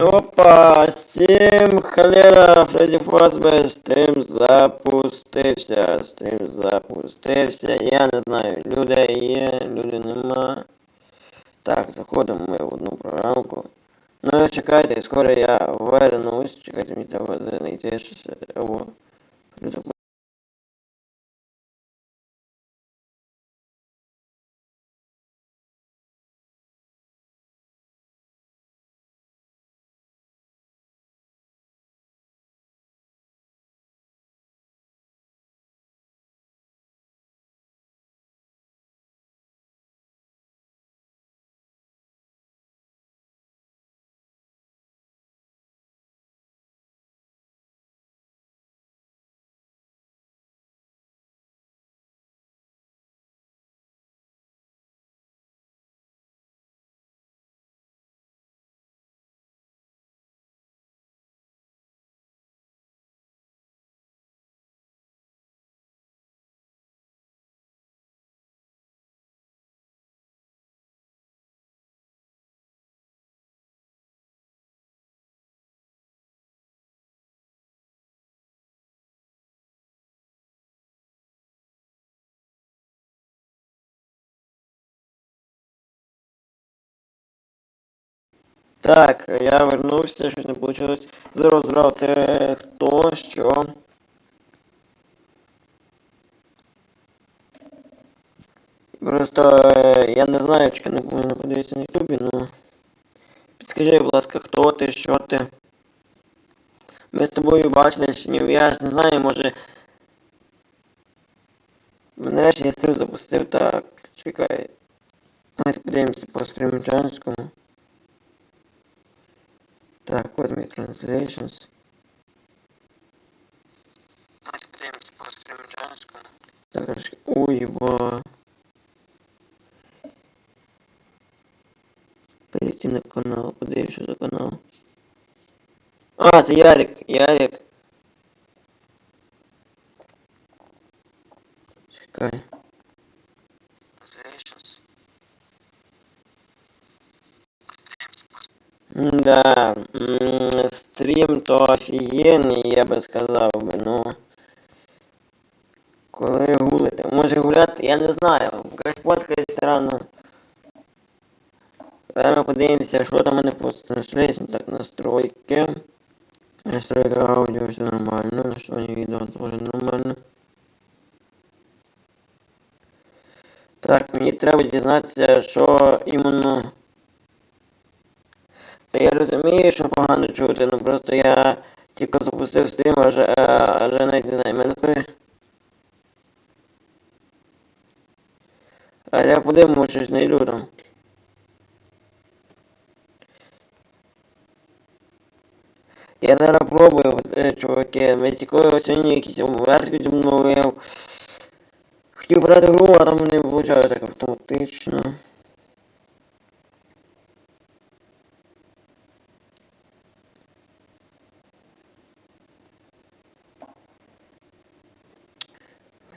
Опа, всім холера, Фредді Фазбер, стрім запустився, стрім запустився, я не знаю, людей є, людей нема. Так, заходимо ми в одну програмку. Ну чекайте, скоро я вернусь, чекайте, мені треба знайти щось, або... Так, я вернувся, щось не вийшло. Зараз зразу це хто, що. Просто е, я не знаю, чи не подивитися на ютубі, ну. Підскажи, будь ласка, хто ти, що ти. Ми з тобою бачились, ні, я ж не знаю, може. Нарешті я стрім запустив, так, чекай. Давайте подивимося по стрімчанському. Так, вот my translations. Давайте подивимося по стрімчанському. Так, трошки. Ой, во. Перейти на канал, подивимося, що за канал. А, це Ярик, Ярик. Чекай. Да, м, стрім то офігенний, я би сказав би, ну. Коли гулити. Може гуляти, я не знаю. Якась фоткається рано. Зараз подивимося, що там мене по Translation. Так, настройки. Настройки аудіо, все нормально. Настройки відео теж нормально. Так, мені треба дізнатися, що іменно. Я розумію, що погано чути, ну просто я тільки запустив стрім, а вже, а вже навіть не знаю, мене такої... А я подивимось, щось знайду там. Я зараз пробую, е, чуваки, ми тільки сьогодні якісь версію обновив. Хотів брати гру, а там не виходить так автоматично.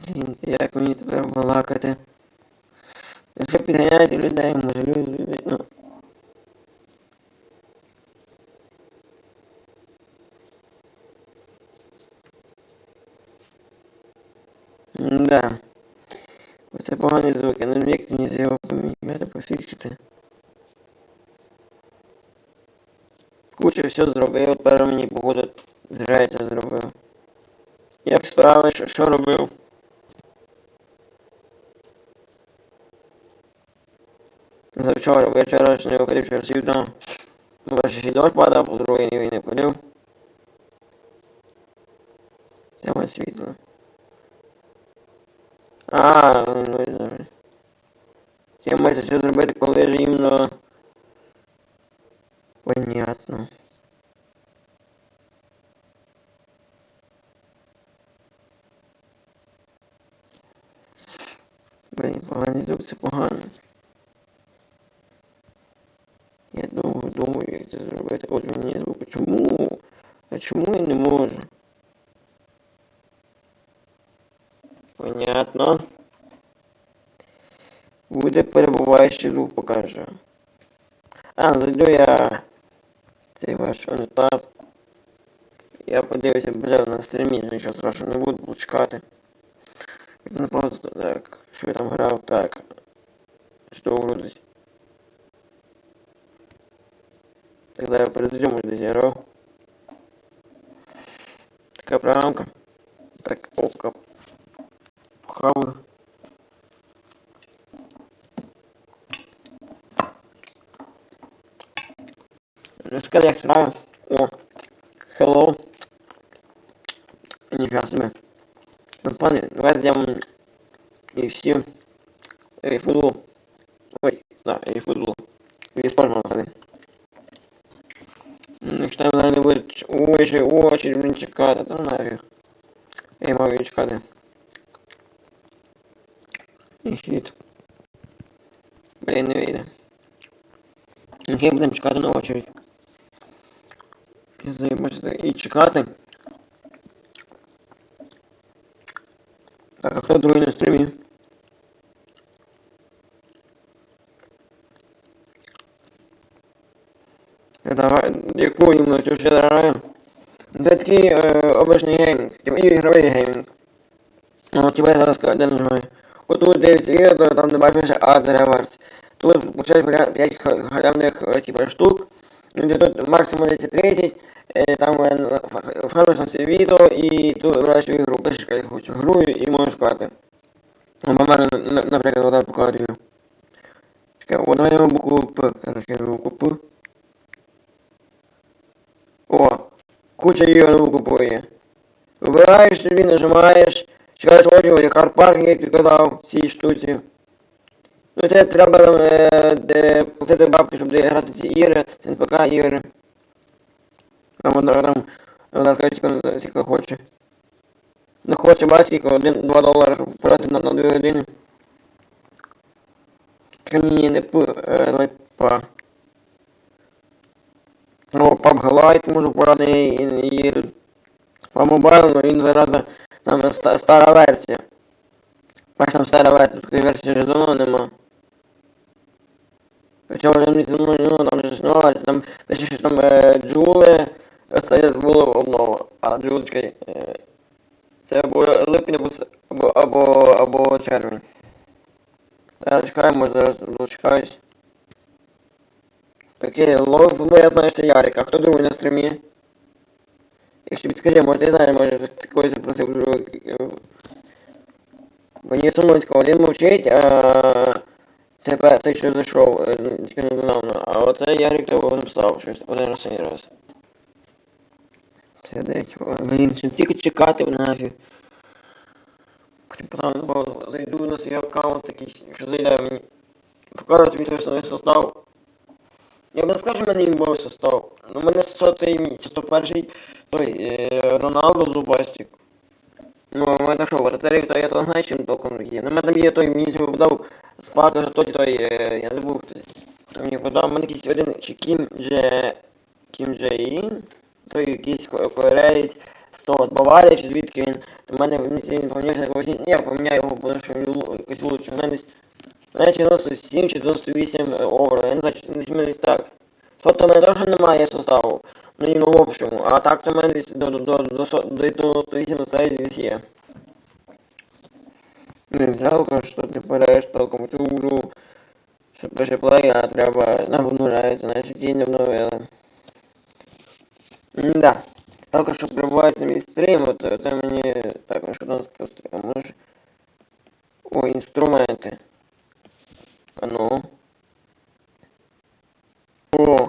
Блін, як мені тепер балакати? Якщо підганяти людей, може люди, ну. Да. Оце погані звуки, ну як мені з його поміняти, пофіксити. Кучу все зробив, тепер мені зря це зробив. Як справи, що, що робив? Завчора, вечора ж не виходив через світло. Ну, перше ще дощ падав, по-друге не не ходив. Тема світло. А, ну добре. Тема це все зробити, коли ж іменно... Понятно. Блін, поганий звук, це погано. це зробити. От мені звук. Чому? А чому я не можу? Понятно. Буде перебуваючий звук покаже. А, зайду я цей ваш унітаз. Я подивився вже на стрімі, нічого страшного не буду буду чекати. Він просто так, що я там грав, так. Що грудить. Тогда я произведем десь грав. Така програмка. Так, ока. Хаваю. Розкажи, як справа. О, hello. Ніфіга собі. Ну, пане, давайте йдемо і всі. І футбол. Ой, да, і футбол. І спорт можна Якщо там зараз не буде очі, очі, блін, чекати, то нафіг. Я мав її чекати. І щит. Блін, не вийде. Окей, будемо чекати на очередь. Я заїбався і чекати. Так, а хто другий на стрімі? Ще граю? Це такий е, обичний геймінг, типу ігровий геймінг. Ну, я зараз де нажимаю. От тут дивишся відео, там де бачиш Ad. Тут получаєш 5 халявних е, типа штук. Ну, тут максимум 10-30, е, там е, фармиш на всі відео і тут граєш в ігру, пишеш, як хочеш гру і можеш. Або в мене, наприклад, вода показує. Чекай, давай букву П. Я букву П. О, куча ігор купує. Вибираєш собі, нажимаєш, чекаєш карпарк, як ти казав, в цій штуці. Ну це треба е, де, платити бабки, щоб грати ці ігри, це НПК ігри. Там вона там, вона скаже, тільки хоче. Не хоче бачити, 1-2 долари, щоб пограти на, на 2 години. Ні, не П, е, давай па. Ну, PUBG Lite можу порадити і, і, і по мобайлу, він зараз там ста- стара версія. Бачиш, там стара версія, такої версії вже давно нема. Хоча вже не ну, там вже снялась, там пише, що там е, джули, це було обнова, а джулечка, е, це або липень, або, або, або, або червень. Я чекаю, може зараз дочекаюсь. Окей, лов, ну я знаю, що Ярик, а хто другий на стрімі? Якщо підскажи, може ти знаєш, може когось запросив. Мені Сумонського один мовчить, а це той, що зайшов, е, тільки недавно. А оце Ярик того написав щось один раз останній раз. Сидить, о, блін, ще тільки чекати нафіг. Потім зайду на свій аккаунт такий, що зайде мені. Покажу тобі той состав. Я б не скажу, в мене імбовий состав. Ну, в мене 100-й мій, 101-й той е, Роналдо Зубастик. Ну, у мене що, вратарів, то я то знаю, чим толком є. Ну, в мене є той, мені сьогодні подав спака, той, той, е, я забув, хто, мені подав. У мене якийсь один, чи Кім Дже... Кім Дже Ін, той якийсь ко- кореєць, з того, з Баварії, чи звідки він. То в мене він помінявся якогось, ні, я поміняю його, тому що він якось лучше. У мене десь, 97 чи 98 євро, я не знаю, чи десь так. Тобто в мене теж немає составу. Ну в общому. А так то в мене десь до, до, до, до, до 98 стадії десь є. Не жалко, що ти береш толком цю гру. Що пише плей, а треба нам обновляється, наші ті не обновили. Да. Жалко, що прибувається мій стрім, от це мені так, ну що там спустимо. Може. О, інструменти. А ну. О.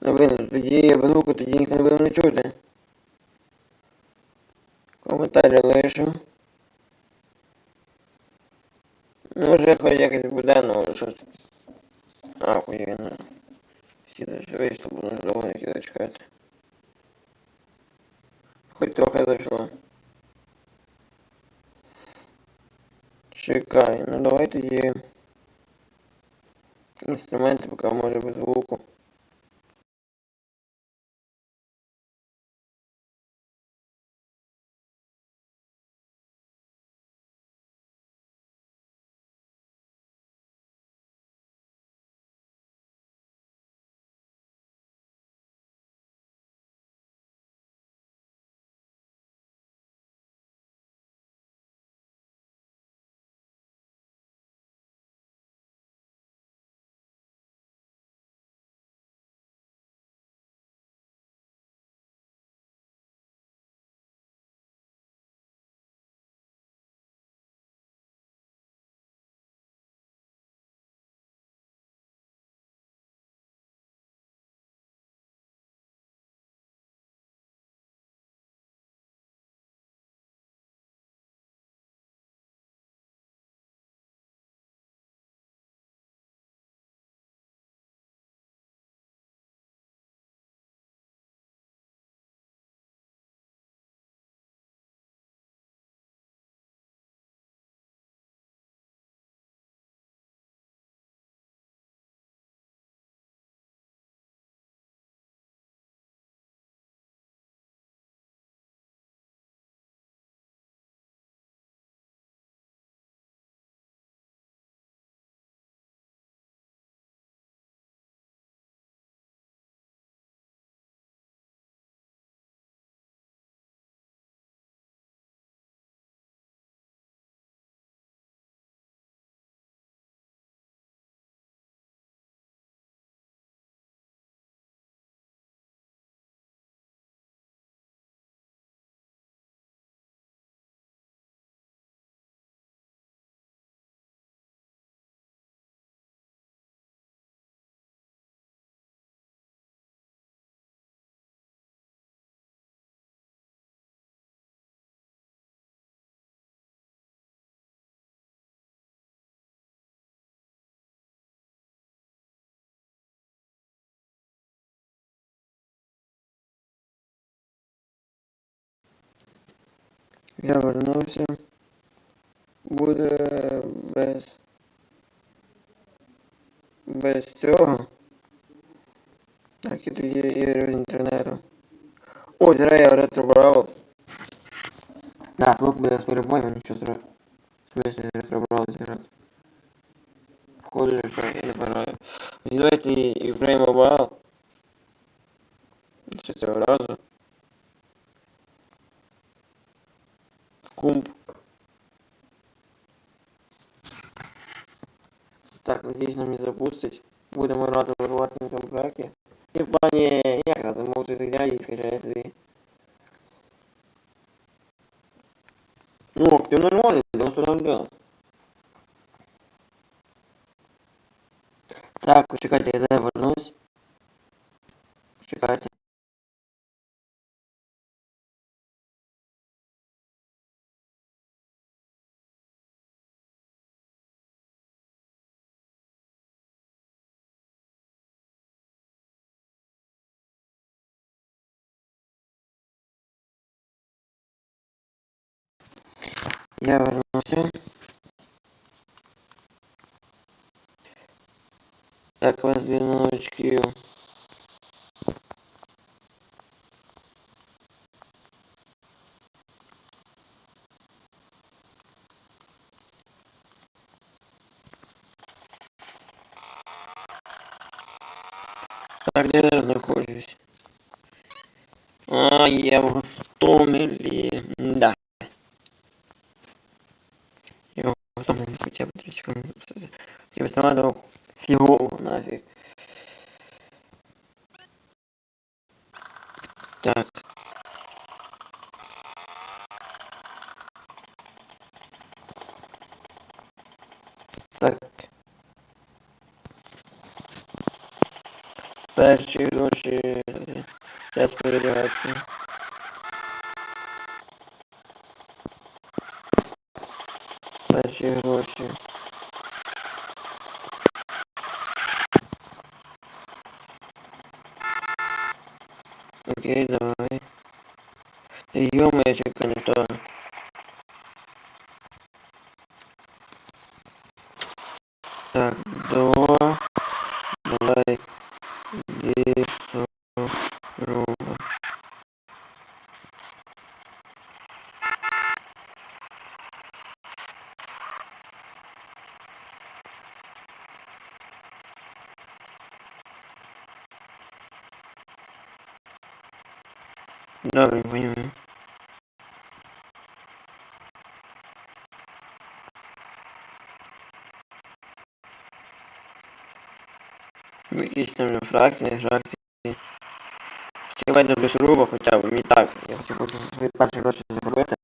Ну, блин, тоді я звуку, тоді ніхто не буде не чути. Коментарі лишу. Може хоч якось буде, ну щось. А, хуєнно. Всі це що вийшло, бо дуже довго не чекати. Хоч трохи зайшло. Чекай, ну давай тоді. Інструменти поки може без звуку. Я вернувся. Буде без. Без цього. Так, і тоді ігри з інтернету. О, зря я ретробрав. Да, звук буде з перебоями, нічого зра. Смысле ретробрав зіграти. Входить, що я не бажаю. Давайте і Play Mobile. Це цього разу. Кумп. Так, надіюсь, нам не запустить. Будемо грати в власному комплекті. І в плані, як грати, можу зайти і скачає собі. Ну, актив нормальний, 91. Так, почекайте, я де вернусь. Чекайте. Я вернувся. Так, вас дві новички. Так, де я знаходжусь? А, я в Гостомелі. Да. Я в Гостомелі хоча б 3 секунди записати. Я виставляю фігово нафіг. Так. Так. Перші гроші. Час передягатися. Перші гроші. Окей, давай. Ё-моё, чекай, не то. Так, до... Давай. Лесоруба. Добре, понимаю. Якісь там фракції, фракції. Давай до лісоруба хоча б, мені так. Я хотів хочу свої гроші заробити.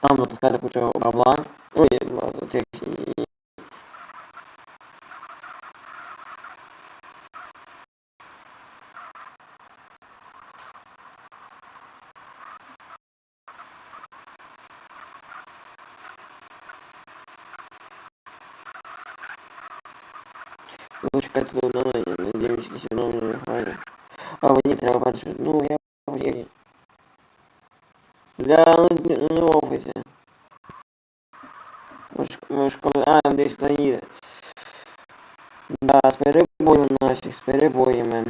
Там натискати кучу бабла. Ну, і ладно, цих і... Ну, чекайте до оновлення, на оновлення файні. А мені треба перше, ну, я в Єві. Да, ну, ну, не в офісі. Може, може, коли, а, десь їде. Да, з перебоями наших, з перебоями.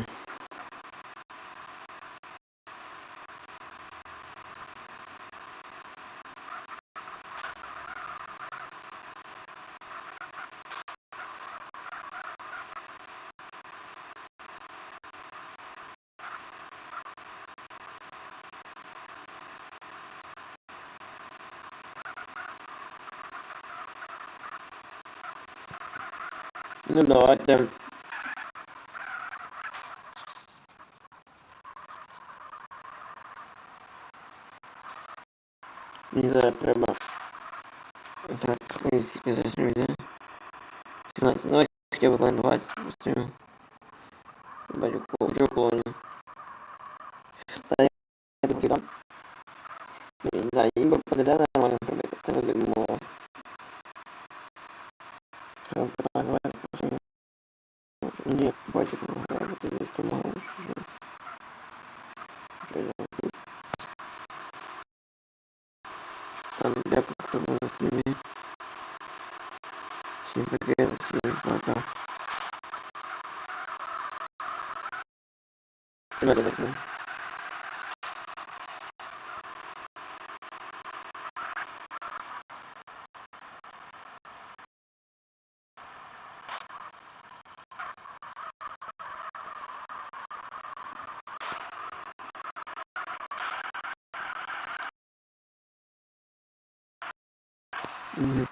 Ну, давайте. Мені зараз треба. Так, скільки зараз йде? 17, давай хоча б хвилин 20 пустимо. Бачу, вже колонію. Та я тут дам. Да, їм би передати нормально зробити, це буде мова. Another one. Man. Mm-hmm.